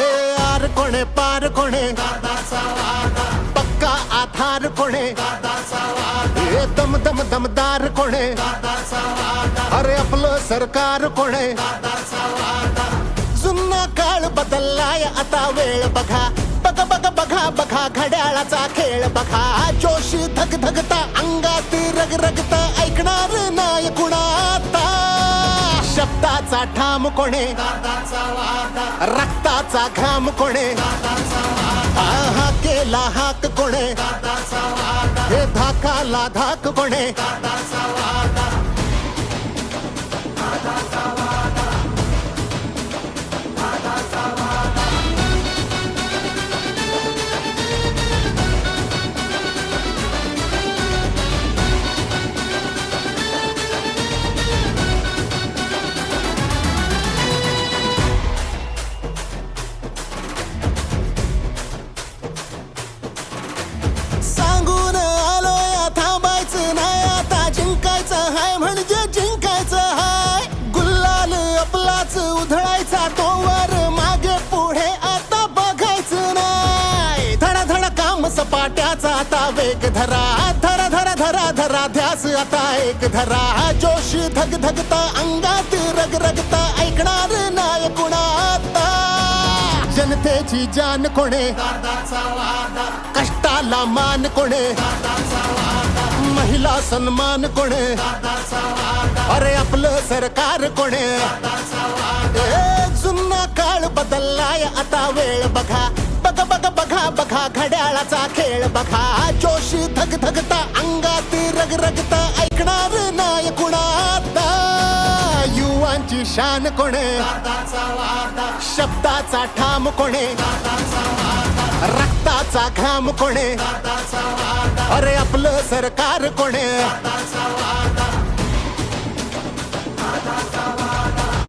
R कोणे पार कोणे? पक्का आधार कोणे? हे दम दम दमदार कोणे? अरे आपलं सरकार कोणे? जुन्ना काळ बदललाय आता वेळ बघा. बघा बघा बघा बघा घड्याळाचा खेळ बघा. जोशी धग धग रक्ताचा ठाम कोणे. रक्ताचा घाम कोणे. हा केला हाक कोणे. हे धाकाला धाक कोणे. आता वेग धरा धरा धरा धरा धरा ध्यास आता एक धरा. जोश धग धगता अंगात रग रगता ऐकणार नाय कुणाता? जनतेची जान कोणे? कष्टाला मान कोणे? महिला सन्मान कोणे? अरे आपलं सरकार कोणे? जुन्ना काळ बदललाय आता वेळ बघा. बघ बघ बघ. बघा घड्याळाचा खेळ बघा. जोशी धग धगता अंगात रग रगता ऐकणार नाही कुणाता युवांची शान कोणे? शब्दाचा ठाम कोणे? रक्ताचा घाम कोणे? अरे आपलं सरकार कोणे?